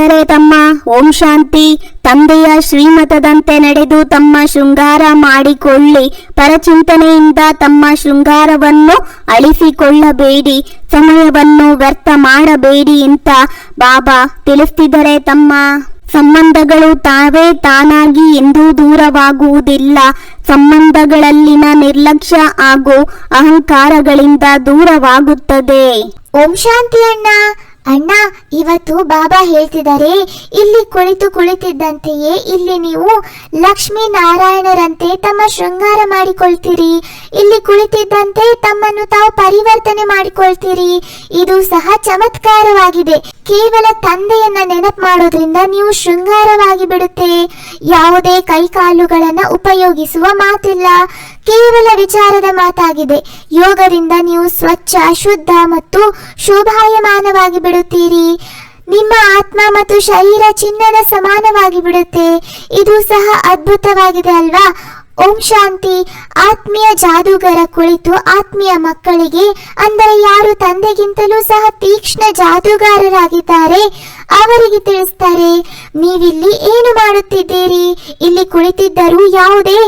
ಒಡೆಯರೇ ತಮ್ಮ. ಓಂ ಶಾಂತಿ. ತಂದೆಯ ಶ್ರೀಮತದಂತೆ ನಡೆದು ತಮ್ಮ ಶೃಂಗಾರ ಮಾಡಿಕೊಳ್ಳಿ. ಪರಚಿಂತನೆಯಿಂದ ತಮ್ಮ ಶೃಂಗಾರವನ್ನು ಅಳಿಸಿಕೊಳ್ಳಬೇಡಿ. ಸಮಯವನ್ನು ವ್ಯರ್ಥ ಮಾಡಬೇಡಿ ಅಂತ ಬಾಬಾ ತಿಳಿಸ್ತಿದ್ದಾರೆ ತಮ್ಮ. ಸಂಬಂಧಗಳು ತಾವೇ ತಾನಾಗಿ ಎಂದೂ ದೂರವಾಗುವುದಿಲ್ಲ. ಸಂಬಂಧಗಳಲ್ಲಿನ ನಿರ್ಲಕ್ಷ್ಯ ಹಾಗೂ ಅಹಂಕಾರಗಳಿಂದ ದೂರವಾಗುತ್ತದೆ. ಓಂ ಶಾಂತಿ ಅಣ್ಣ. ಅಣ್ಣ, ಇವತ್ತು ಬಾಬಾ ಹೇಳ್ತಿದ್ದಾರೆ, ಇಲ್ಲಿ ಕುಳಿತು ಕುಳಿತಿದ್ದಂತೆಯೇ ಇಲ್ಲಿ ನೀವು ಲಕ್ಷ್ಮೀ ನಾರಾಯಣರಂತೆ ತಮ್ಮ ಶೃಂಗಾರ ಮಾಡಿಕೊಳ್ತೀರಿ. ಇಲ್ಲಿ ಕುಳಿತಿದ್ದಂತೆ ತಮ್ಮನ್ನು ತಾವು ಪರಿವರ್ತನೆ ಮಾಡಿಕೊಳ್ತೀರಿ. ಇದು ಸಹ ಚಮತ್ಕಾರವಾಗಿದೆ. ಕೇವಲ ತಂದೆಯನ್ನ ನೆನಪು ಮಾಡೋದ್ರಿಂದ ನೀವು ಶೃಂಗಾರವಾಗಿ ಬಿಡುತ್ತೆ ಯಾವುದೇ ಕೈಕಾಲುಗಳನ್ನ ಉಪಯೋಗಿಸುವ ಮಾತಿಲ್ಲ. ಕೇವಲ ವಿಚಾರದ ಮಾತಾಗಿದೆ. ಯೋಗದಿಂದ ನೀವು ಸ್ವಚ್ಛ, ಶುದ್ಧ ಮತ್ತು ಶೋಭಾಯಮಾನವಾಗಿ ಬಿಡುತ್ತೀರಿ. ನಿಮ್ಮ ಆತ್ಮ ಮತ್ತು ಶರೀರ ಚಿನ್ನದ ಸಮಾನವಾಗಿ ಬಿಡುತ್ತೆ. ಇದು ಸಹ ಅದ್ಭುತವಾಗಿದೆ ಅಲ್ವಾ? ಓಂ ಶಾಂತಿ. ಆತ್ಮೀಯ ಜಾದೂಗರ ಕುಳಿತು ಆತ್ಮೀಯ ಮಕ್ಕಳಿಗೆ, ಅಂದರೆ ಯಾರು ತಂದೆಗಿಂತಲೂ ಸಹ ತೀಕ್ಷ್ಣ ಜಾದೂಗಾರರಾಗಿದ್ದಾರೆ, ಅವರಿಗೆ ತಿಳಿಸ್ತಾರೆ, ನೀವಿಲ್ಲಿ ಏನು ಮಾಡುತ್ತಿದ್ದೀರಿ? ಇಲ್ಲಿ ಕುಳಿತಿದ್ದರೂ ಯಾವುದೇ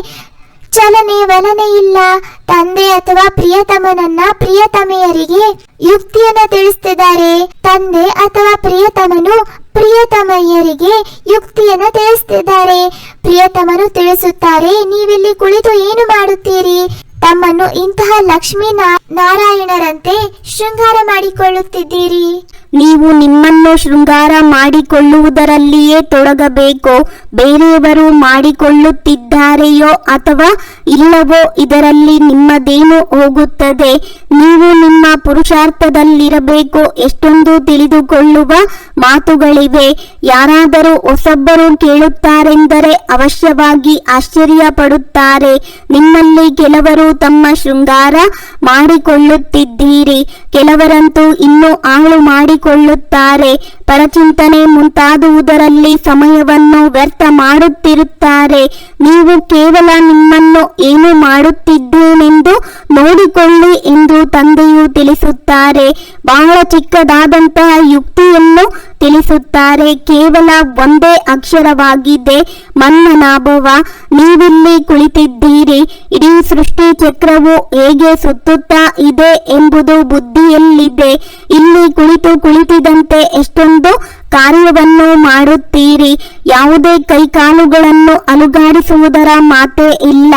ಚಲನೆ ವಲನೆ ಇಲ್ಲ. ತಂದೆ ಅಥವಾ ಪ್ರಿಯತಮನನ್ನ ಪ್ರಿಯತಮೆಯರಿಗೆ ಯುಕ್ತಿಯನ್ನ ತಿಳಿಸ್ತಿದ್ದಾರೆ. ತಂದೆ ಅಥವಾ ಪ್ರಿಯತಮನು ಪ್ರಿಯತಮಯ್ಯರಿಗೆ ಯುಕ್ತಿಯನ್ನ ತಿಳಿಸ್ತಿದ್ದಾರೆ. ಪ್ರಿಯತಮನು ತಿಳಿಸುತ್ತಾರೆ, ನೀವಿಲ್ಲಿ ಕುಳಿತು ಏನು ಮಾಡುತ್ತೀರಿ? ತಮ್ಮನ್ನು ಇಂತಹ ಲಕ್ಷ್ಮೀ ನಾರಾಯಣರಂತೆ ಶೃಂಗಾರ ಮಾಡಿಕೊಳ್ಳುತ್ತಿದ್ದೀರಿ. ನೀವು ನಿಮ್ಮನ್ನು ಶೃಂಗಾರ ಮಾಡಿಕೊಳ್ಳುವುದರಲ್ಲಿಯೇ ತೊಡಗಬೇಕು? ಬೇರೆಯವರು ಮಾಡಿಕೊಳ್ಳುತ್ತಿದ್ದಾರೆಯೋ ಅಥವಾ ಇಲ್ಲವೋ? ಇದರಲ್ಲಿ ನಿಮ್ಮದೇನು ಹೋಗುತ್ತದೆ? ನೀವು ನಿಮ್ಮ ಪುರುಷಾರ್ಥದಲ್ಲಿರಬೇಕು? ಎಷ್ಟೊಂದು ತಿಳಿದುಕೊಳ್ಳುವ ಮಾತುಗಳಿವೆ. ಯಾರಾದರೂ ಹೊಸಬ್ಬರು ಕೇಳುತ್ತಾರೆಂದರೆ ಅವಶ್ಯವಾಗಿ ಆಶ್ಚರ್ಯ ಪಡುತ್ತಾರೆ ನಿಮ್ಮಲ್ಲಿ ಕೆಲವರು ತಮ್ಮ ಶೃಂಗಾರ ಮಾಡಿಕೊಳ್ಳುತ್ತಿದ್ದೀರಿ. ಕೆಲವರಂತೂ ಇನ್ನೂ ಹಾಳು ಮಾಡಿಕೊಳ್ಳುತ್ತಾರೆ. ಪರಚಿಂತನೆ ಮುಂತಾದುವುದರಲ್ಲಿ ಸಮಯವನ್ನು ವ್ಯರ್ಥ ಮಾಡುತ್ತಿರುತ್ತಾರೆ. ನೀವು ಕೇವಲ ನಿಮ್ಮನ್ನು ಏನು ಮಾಡುತ್ತಿದ್ದೇನೆಂದು ನೋಡಿಕೊಳ್ಳಿ ಎಂದು ತಂದೆಯು ತಿಳಿಸುತ್ತಾರೆ. ಬಹಳ ಚಿಕ್ಕದಾದಂತಹ ಯುಕ್ತಿಯನ್ನು ತಿಳಿಸುತ್ತಾರೆ. ಕೇವಲ ಒಂದೇ ಅಕ್ಷರವಾಗಿದೆ, ಮನ್ನನಾಭವ. ನೀವಿಲ್ಲಿ ಕುಳಿತಿದ್ದೀರಿ. ಇಡೀ ಸೃಷ್ಟಿ ಚಕ್ರವು ಹೇಗೆ ಸುತ್ತುತ್ತಾ ಇದೆ ಎಂಬುದು ಬುದ್ಧಿಯಲ್ಲಿದೆ. ಇಲ್ಲಿ ಕುಳಿತು ಕುಳಿತಿದಂತೆ ಎಷ್ಟೊಂದು ಕಾರ್ಯವನ್ನು ಮಾಡುತ್ತೀರಿ. ಯಾವುದೇ ಕೈಕಾಲುಗಳನ್ನು ಅಲುಗಾಡಿಸುವುದರ ಮಾತೇ ಇಲ್ಲ.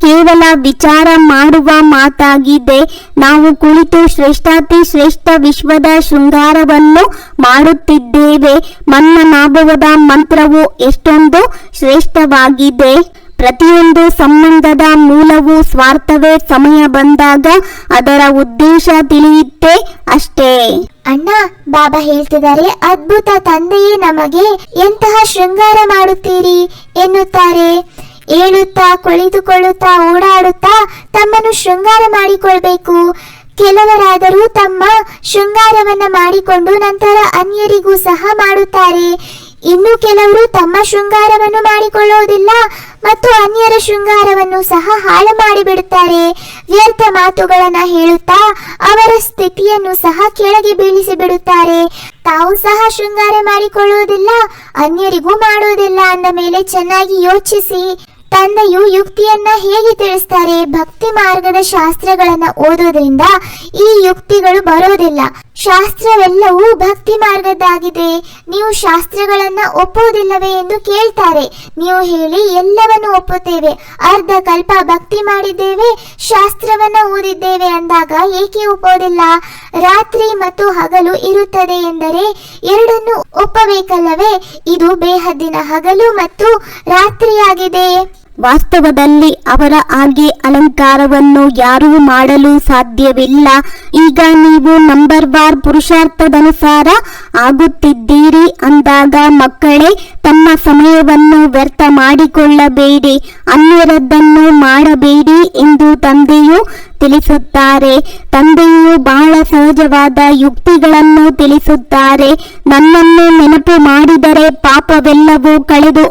ಕೇವಲ ವಿಚಾರ ಮಾಡುವ ಮಾತಾಗಿದೆ. ನಾವು ಕುಳಿತು ಶ್ರೇಷ್ಠಾತಿ ಶ್ರೇಷ್ಠ ವಿಶ್ವದ ಶೃಂಗಾರವನ್ನು ಮಾಡುತ್ತಿದ್ದೇವೆ. ಮನ್ನನಾಭವದ ಮಂತ್ರವು ಎಷ್ಟೊಂದು ಶ್ರೇಷ್ಠವಾಗಿದೆ. ಪ್ರತಿಯೊಂದು ಸಂಬಂಧದ ಮೂಲವು ಸ್ವಾರ್ಥವೇ ಸಮಯ ಬಂದಾಗ ಅದರ ಉದ್ದೇಶ ತಿಳಿಯುತ್ತೆ ಅಷ್ಟೇ. ಅಣ್ಣ, ಬಾಬಾ ಹೇಳ್ತಿದ್ದಾರೆ, ಅದ್ಭುತ ತಂದೆಯೇ ನಮಗೆ ಎಂತಹ ಶೃಂಗಾರ ಮಾಡುತ್ತೀರಿ ಎನ್ನುತ್ತಾರೆ. ಏಳುತ್ತಾ, ಕುಳಿತುಕೊಳ್ಳುತ್ತಾ, ಓಡಾಡುತ್ತಾ ತಮ್ಮನ್ನು ಶೃಂಗಾರ ಮಾಡಿಕೊಳ್ಬೇಕು. ಕೆಲವರಾದರೂ ತಮ್ಮ ಶೃಂಗಾರವನ್ನ ಮಾಡಿಕೊಂಡು ನಂತರ ಅನ್ಯರಿಗೂ ಸಹ ಮಾಡುತ್ತಾರೆ. ಇನ್ನು ಕೆಲವರು ತಮ್ಮ ಶೃಂಗಾರವನ್ನು ಮಾಡಿಕೊಳ್ಳುವುದಿಲ್ಲ ಮತ್ತು ಅನ್ಯರ ಶೃಂಗಾರವನ್ನು ಸಹ ಹಾಳು ಮಾಡಿಬಿಡುತ್ತಾರೆ. ವ್ಯರ್ಥ ಮಾತುಗಳನ್ನ ಹೇಳುತ್ತಾ ಅವರ ಸ್ಥಿತಿಯನ್ನು ಸಹ ಕೆಳಗೆ ಬೀಳಿಸಿ ಬಿಡುತ್ತಾರೆ ತಾವು ಸಹ ಶೃಂಗಾರ ಮಾಡಿಕೊಳ್ಳುವುದಿಲ್ಲ, ಅನ್ಯರಿಗೂ ಮಾಡುವುದಿಲ್ಲ ಅಂದ ಮೇಲೆ ಚೆನ್ನಾಗಿ ಯೋಚಿಸಿ. ತಂದೆಯು ಯುಕ್ತಿಯನ್ನ ಹೇಗೆ ತಿಳಿಸ್ತಾರೆ? ಭಕ್ತಿ ಮಾರ್ಗದ ಶಾಸ್ತ್ರಗಳನ್ನ ಓದೋದ್ರಿಂದ ಈ ಯುಕ್ತಿಗಳು ಬರೋದಿಲ್ಲ ಶಾಸ್ತ್ರವೆಲ್ಲವೂ ಭಕ್ತಿ ಮಾರ್ಗದ್ದಾಗಿದೆ. ನೀವು ಶಾಸ್ತ್ರಗಳನ್ನ ಒಪ್ಪುವುದಿಲ್ಲವೇ ಎಂದು ಕೇಳ್ತಾರೆ. ನೀವು ಹೇಳಿ ಎಲ್ಲವನ್ನು ಒಪ್ಪುತ್ತೇವೆ. ಅರ್ಧ ಕಲ್ಪ ಭಕ್ತಿ ಮಾಡಿದ್ದೇವೆ, ಶಾಸ್ತ್ರವನ್ನ ಓದಿದ್ದೇವೆ ಅಂದಾಗ ಏಕೆ ಒಪ್ಪೋದಿಲ್ಲ ರಾತ್ರಿ ಮತ್ತು ಹಗಲು ಇರುತ್ತದೆ ಎಂದರೆ ಎರಡನ್ನು ಒಪ್ಪಬೇಕಲ್ಲವೇ? ಇದು ಬೇಹದ್ದಿನ ಹಗಲು ಮತ್ತು ರಾತ್ರಿಯಾಗಿದೆ. ವಾಸ್ತವದಲ್ಲಿ ಅವರ ಹಾಗೆ ಅಲಂಕಾರವನ್ನು ಯಾರೂ ಮಾಡಲು ಸಾಧ್ಯವಿಲ್ಲ. ಈಗ ನೀವು ನಂಬರ್ ಬಾರ್ ಪುರುಷಾರ್ಥದನುಸಾರ ಆಗುತ್ತಿದ್ದೀರಿ ಅಂದಾಗ ಮಕ್ಕಳೇ, ತಮ್ಮ ಸಮಯವನ್ನು ವ್ಯರ್ಥ ಮಾಡಿಕೊಳ್ಳಬೇಡಿ, ಅನ್ಯರದ್ದನ್ನು ಮಾಡಬೇಡಿ ಎಂದು ತಂದೆಯು ತಿಳಿಸುತ್ತಾರೆ. ತಂದೆಯು ಬಹಳ ಸಹಜವಾದ ಯುಕ್ತಿಗಳನ್ನು ತಿಳಿಸುತ್ತಾರೆ. ನನ್ನನ್ನು ನೆನಪು ಮಾಡಿದರೆ ಪಾಪವೆಲ್ಲವೂ ಕಳೆದು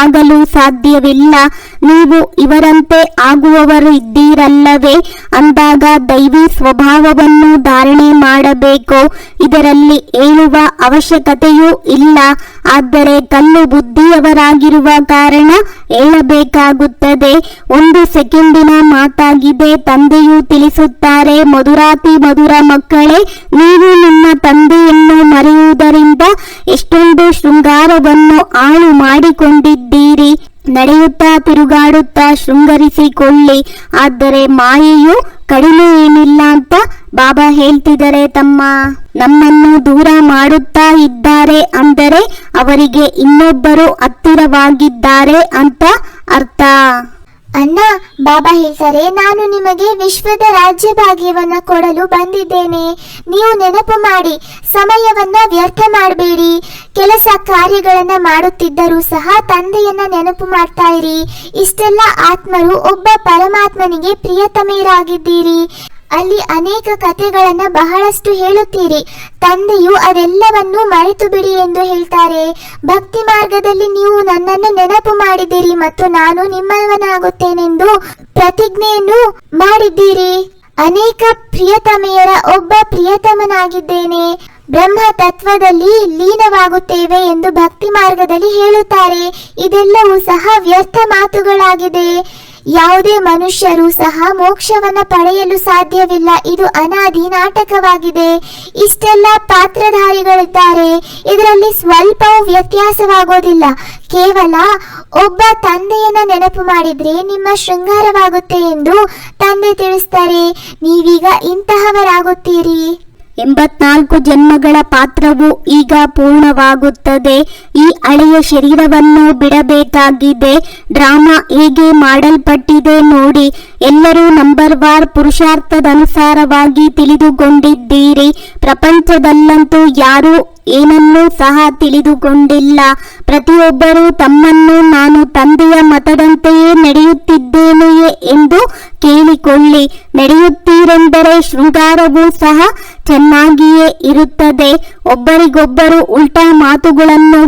ಶೃಂಗಾರವಾಗಲು ಸಾಧ್ಯವಿಲ್ಲ. ನೀವು ಇವರಂತೆ ಆಗುವವರು ಇದ್ದೀರಲ್ಲವೇ? ಅಂದಾಗ ದೈವಿ ಸ್ವಭಾವವನ್ನು ಧಾರಣೆ ಮಾಡಬೇಕು. ಇದರಲ್ಲಿ ಹೇಳುವ ಅವಶ್ಯಕತೆಯೂ ಇಲ್ಲ. ಆದರೆ ಕಲ್ಲು ಬುದ್ಧಿಯವರಾಗಿರುವ ಕಾರಣ ಹೇಳಬೇಕಾಗುತ್ತದೆ ಒಂದು ಸೆಕೆಂಡಿನ ಮಾತಾಗಿದೆ. ತಂದೆಯು ತಿಳಿಸುತ್ತಾರೆ, ಮಧುರಾತಿ ಮಧುರ ಮಕ್ಕಳೇ, ನೀವು ನಿಮ್ಮ ತಂದೆಯನ್ನು ಮರೆಯುವುದರಿಂದ ಎಷ್ಟೊಂದು ಶೃಂಗಾರವನ್ನು ಹಾಳು ಮಾಡಿಕೊಂಡಿದ್ದೀರಿ. ನಡೆಯುತ್ತಾ, ತಿರುಗಾಡುತ್ತಾ, ಶೃಂಗರಿಸಿಕೊಳ್ಳಿ. ಆದರೆ ಮಾಯೆಯು ಕಡಿಮೆ ಏನಿಲ್ಲ ಅಂತ ಬಾಬಾ ಹೇಳ್ತಿದ್ದಾರೆ ತಮ್ಮ. ನಮ್ಮನ್ನು ದೂರ ಮಾಡುತ್ತಾ ಇದ್ದಾರೆ ಅಂದರೆ ಅವರಿಗೆ ಇನ್ನೊಬ್ಬರು ಹತ್ತಿರವಾಗಿದ್ದಾರೆ ಅಂತ ಅರ್ಥ. ಅಣ್ಣ, ಬಾಬಾ ಹೇಳ್ತಾರೆ, ನಾನು ನಿಮಗೆ ವಿಶ್ವದ ರಾಜ್ಯ ಭಾಗ್ಯವನ್ನ ಕೊಡಲು ಬಂದಿದ್ದೇನೆ. ನೀವು ನೆನಪು ಮಾಡಿ, ಸಮಯವನ್ನ ವ್ಯರ್ಥ ಮಾಡಬೇಡಿ. ಕೆಲಸ ಕಾರ್ಯಗಳನ್ನ ಮಾಡುತ್ತಿದ್ದರೂ ಸಹ ತಂದೆಯನ್ನ ನೆನಪು ಮಾಡ್ತಾ ಇರಿ. ಇಷ್ಟೆಲ್ಲ ಆತ್ಮರು ಒಬ್ಬ ಪರಮಾತ್ಮನಿಗೆ ಪ್ರಿಯತಮೆಯರಾಗಿದ್ದೀರಿ. ಅಲ್ಲಿ ಅನೇಕ ಕಥೆಗಳನ್ನ ಬಹಳಷ್ಟು ಹೇಳುತ್ತೀರಿ. ತಂದೆಯು ಅದೆಲ್ಲವನ್ನೂ ಮರೆತು ಬಿಡಿ ಎಂದು ಹೇಳ್ತಾರೆ. ಭಕ್ತಿ ಮಾರ್ಗದಲ್ಲಿ ನೀವು ನನ್ನನ್ನು ನೆನಪು ಮಾಡಿದ್ದೀರಿ ಮತ್ತು ನಾನು ನಿಮ್ಮವನಾಗುತ್ತೇನೆಂದು ಪ್ರತಿಜ್ಞೆಯನ್ನು ಮಾಡಿದ್ದೀರಿ. ಅನೇಕ ಪ್ರಿಯತಮೆಯರ ಒಬ್ಬ ಪ್ರಿಯತಮನಾಗಿದ್ದೇನೆ. ಬ್ರಹ್ಮ ತತ್ವದಲ್ಲಿ ಲೀನವಾಗುತ್ತೇವೆ ಎಂದು ಭಕ್ತಿ ಮಾರ್ಗದಲ್ಲಿ ಹೇಳುತ್ತಾರೆ. ಇದೆಲ್ಲವೂ ಸಹ ವ್ಯರ್ಥ ಮಾತುಗಳಾಗಿದೆ. ಯಾವುದೇ ಮನುಷ್ಯರು ಸಹ ಮೋಕ್ಷವನ್ನ ಪಡೆಯಲು ಸಾಧ್ಯವಿಲ್ಲ. ಇದು ಅನಾದಿ ನಾಟಕವಾಗಿದೆ. ಇಷ್ಟೆಲ್ಲ ಪಾತ್ರಧಾರಿಗಳಿದ್ದಾರೆ. ಇದರಲ್ಲಿ ಸ್ವಲ್ಪವೂ ವ್ಯತ್ಯಾಸವಾಗೋದಿಲ್ಲ. ಕೇವಲ ಒಬ್ಬ ತಂದೆಯನ್ನ ನೆನಪು ಮಾಡಿದ್ರೆ ನಿಮ್ಮ ಶೃಂಗಾರವಾಗುತ್ತೆ ಎಂದು ತಂದೆ ತಿಳಿಸ್ತಾರೆ. ನೀವೀಗ ಇಂತಹವರಾಗುತ್ತೀರಿ. ಎಂಬತ್ನಾಲ್ಕು ಜನ್ಮಗಳ ಪಾತ್ರವು ಈಗ ಪೂರ್ಣವಾಗುತ್ತದೆ. ಈ ಹಳೆಯ ಶರೀರವನ್ನು ಬಿಡಬೇಕಾಗಿದೆ. ಡ್ರಾಮಾ ಹೇಗೆ ಮಾಡಲ್ಪಟ್ಟಿದೆ ನೋಡಿ. ಎಲ್ಲರೂ ನಂಬರ್ ವಾರ್ ಪುರುಷಾರ್ಥದನುಸಾರವಾಗಿ ತಿಳಿದುಕೊಂಡಿದ್ದೀರಿ. ಪ್ರಪಂಚದಲ್ಲಂತೂ ಯಾರೂ ಏನನ್ನೂ ಸಹ ತಿಳಿದುಕೊಂಡಿಲ್ಲ. ಪ್ರತಿಯೊಬ್ಬರೂ ತಮ್ಮನ್ನು ನಾನು ತಂದೆಯ ಮತದಂತೆಯೇ ನಡೆಯುತ್ತಿದ್ದೇನೆಯೇ ಎಂದು ಕೇಳಿಕೊಳ್ಳಿ. ನಡೆಯುತ್ತೀರೆಂದರೆ ಶೃಂಗಾರವೂ ಸಹ ಚೆನ್ನಾಗಿಯೇ ಇರುತ್ತದೆ. ಒಬ್ಬರಿಗೊಬ್ಬರು ಉಲ್ಟಾ ಮಾತುಗಳನ್ನು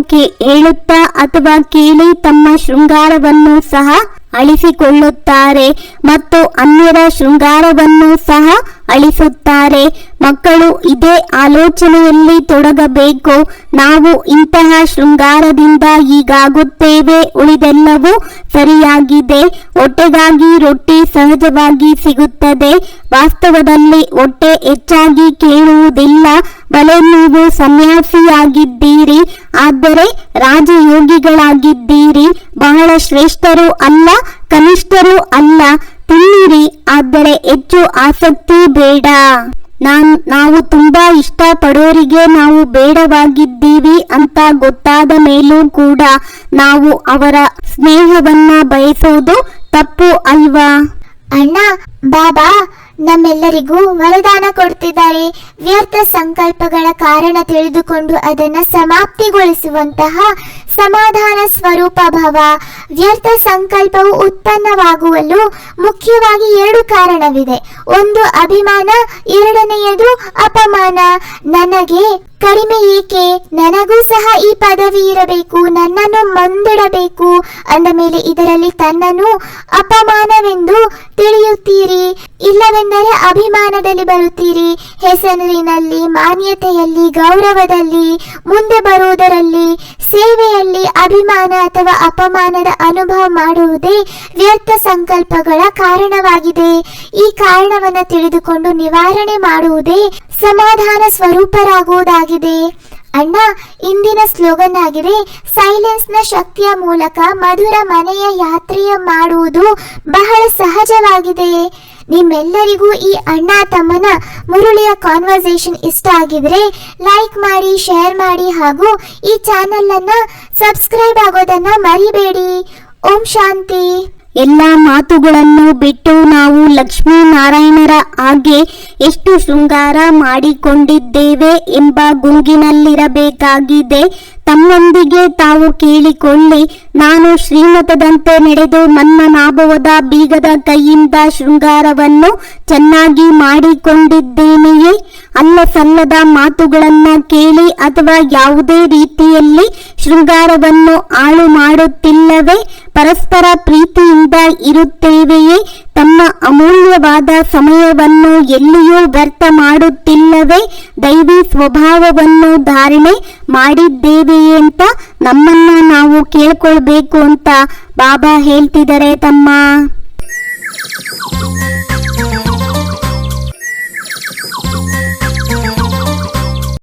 ಹೇಳುತ್ತಾ ಅಥವಾ ಕೇಳಿ ತಮ್ಮ ಶೃಂಗಾರವನ್ನು ಸಹ ಅಳಿಸಿಕೊಳ್ಳುತ್ತಾರೆ ಮತ್ತು ಅನ್ಯರ ಶೃಂಗಾರವನ್ನು ಸಹ ಅಳಿಸುತ್ತಾರೆ. ಮಕ್ಕಳು ಇದೇ ಆಲೋಚನೆಯಲ್ಲಿ ತೊಡಗಬೇಕು. ನಾವು ಇಂತಹ ಶೃಂಗಾರದಿಂದ ಈಗಾಗುತ್ತೇವೆ ಉಳಿದೆಲ್ಲವೂ ಸರಿಯಾಗಿದೆ. ಹೊಟ್ಟೆಗಾಗಿ ರೊಟ್ಟಿ ಸಹಜವಾಗಿ ಸಿಗುತ್ತದೆ. ವಾಸ್ತವದಲ್ಲಿ ಹೊಟ್ಟೆ ಹೆಚ್ಚಾಗಿ ಕೇಳುವುದಿಲ್ಲ. ಬಲೆ ನೀವು ಸನ್ಯಾಸಿಯಾಗಿದ್ದೀರಿ. ಆದರೆ ರಾಜಯೋಗಿಗಳಾಗಿದ್ದೀರಿ. ಬಹಳ ಶ್ರೇಷ್ಠರು ಅಲ್ಲ. ಕನಿಷ್ಠರು ಅಲ್ಲ. ತಿನ್ನಿರಿ, ಆದರೆ ಹೆಚ್ಚು ಆಸಕ್ತಿ ಬೇಡ. ನಾನ್, ನಾವು ತುಂಬಾ ಇಷ್ಟಪಡೋರಿಗೆ ನಾವು ಬೇಡವಾಗಿದ್ದೀವಿ ಅಂತ ಗೊತ್ತಾದ ಮೇಲೂ ಕೂಡ ನಾವು ಅವರ ಸ್ನೇಹವನ್ನ ಬಯಸೋದು ತಪ್ಪು ಅಲ್ವಾ? ಅಣ್ಣ, ಬಾಬಾ, ನಮ್ಮೆಲ್ಲರಿಗೂ ವರದಾನ ಕೊಡ್ತಿದ್ದಾರೆ. ವ್ಯರ್ಥ ಸಂಕಲ್ಪಗಳ ಕಾರಣ ತಿಳಿದುಕೊಂಡು ಅದನ್ನ ಸಮಾಪ್ತಿಗೊಳಿಸುವಂತಹ ಸಮಾಧಾನ ಸ್ವರೂಪ ಭವ. ವ್ಯರ್ಥ ಸಂಕಲ್ಪವು ಉತ್ಪನ್ನವಾಗುವಲು ಮುಖ್ಯವಾಗಿ ಎರಡು ಕಾರಣವಿದೆ. ಒಂದು ಅಭಿಮಾನ, ಎರಡನೆಯದು ಅಪಮಾನ. ನನಗೆ ಕಡಿಮೆ ಏಕೆ? ನನಗೂ ಸಹ ಈ ಪದವಿ ಇರಬೇಕು, ನನ್ನನ್ನು ಮುಂದಿಡಬೇಕು. ಅಂದ ಮೇಲೆ ಇದರಲ್ಲಿ ತನ್ನನ್ನು ಅಪಮಾನವೆಂದು ತಿಳಿಯುತ್ತೀರಿ. ಇಲ್ಲವೆಂದರೆ ಅಭಿಮಾನದಲ್ಲಿ ಬರುತ್ತೀರಿ. ಹೆಸರಿನಲ್ಲಿ, ಮಾನ್ಯತೆಯಲ್ಲಿ, ಗೌರವದಲ್ಲಿ, ಮುಂದೆ ಬರುವುದರಲ್ಲಿ, ಸೇವೆಯಲ್ಲಿ. ಅಭಿಮಾನ ಅಥವಾ ಅಪಮಾನದ ಅನುಭವ ಮಾಡುವುದೇ ವ್ಯರ್ಥ ಸಂಕಲ್ಪಗಳ ಕಾರಣವಾಗಿದೆ. ಈ ಕಾರಣವನ್ನು ತಿಳಿದುಕೊಂಡು ನಿವಾರಣೆ ಮಾಡುವುದೇ ಸಮಾಧಾನ ಸ್ವರೂಪರಾಗುವುದಾಗಿದೆ. ಅಣ್ಣ, ಇಂದಿನ ಸ್ಲೋಗನ್ ಆಗಿದೆ ಸೈಲೆನ್ಸ್ನ ಶಕ್ತಿಯ ಮೂಲಕ ಮಧುರ ಮನೆಯ ಯಾತ್ರೆಯ ಮಾಡುವುದು ಬಹಳ ಸಹಜವಾಗಿದೆ. ನಿಮ್ಮೆಲ್ಲರಿಗೂ ಈ ಅಣ್ಣ ತಮ್ಮನ ಮುರುಳಿಯ ಕಾನ್ವರ್ಸೇಷನ್ ಇಷ್ಟ ಆಗಿದ್ರೆ ಲೈಕ್ ಮಾಡಿ ಶೇರ್ ಮಾಡಿ ಹಾಗೂ ಈ ಚಾನೆಲ್ ಅನ್ನ ಸಬ್ಸ್ಕ್ರೈಬ್ ಆಗೋದನ್ನ ಮರಿಬೇಡಿ. ಓಂ ಶಾಂತಿ. ಎಲ್ಲ ಮಾತುಗಳನ್ನು ಬಿಟ್ಟು ನಾವು ಲಕ್ಷ್ಮೀನಾರಾಯಣರ ಹಾಗೆ ಎಷ್ಟು ಶೃಂಗಾರ ಮಾಡಿಕೊಂಡಿದ್ದೇವೆ ಎಂಬ ಗುಂಗಿನಲ್ಲಿರಬೇಕಾಗಿದೆ. ತಮ್ಮೊಂದಿಗೆ ತಾವು ಕೇಳಿಕೊಳ್ಳಿ. ನಾನು ಶ್ರೀಮತದಂತೆ ನಡೆದು ನನ್ನ ನಾಭವದ ಬೀಗದ ಕೈಯಿಂದ ಶೃಂಗಾರವನ್ನು ಚೆನ್ನಾಗಿ ಮಾಡಿಕೊಂಡಿದ್ದೇನೆಯೇ? ಅಲ್ಲ ಸಲ್ಲದ ಮಾತುಗಳನ್ನ ಕೇಳಿ ಅಥವಾ ಯಾವುದೇ ರೀತಿಯಲ್ಲಿ ಶೃಂಗಾರವನ್ನು ಹಾಳು ಮಾಡುತ್ತಿಲ್ಲವೇ? ಪರಸ್ಪರ ಪ್ರೀತಿಯಿಂದ ಇರುತ್ತೇವೆಯೇ? ತಮ್ಮ ಅಮೂಲ್ಯವಾದ ಸಮಯವನ್ನು ಎಲ್ಲಿಯೂ ವ್ಯರ್ಥ ಮಾಡುತ್ತಿಲ್ಲವೇ? ದೈವಿ ಸ್ವಭಾವವನ್ನು ಧಾರಣೆ ಮಾಡಿದ್ದೇವೆಯೇ ಅಂತ ನಮ್ಮನ್ನ ನಾವು ಕೇಳ್ಕೊಳ್ಬೇಕು ಅಂತ ಬಾಬಾ ಹೇಳ್ತಿದ್ದಾರೆ ತಮ್ಮ.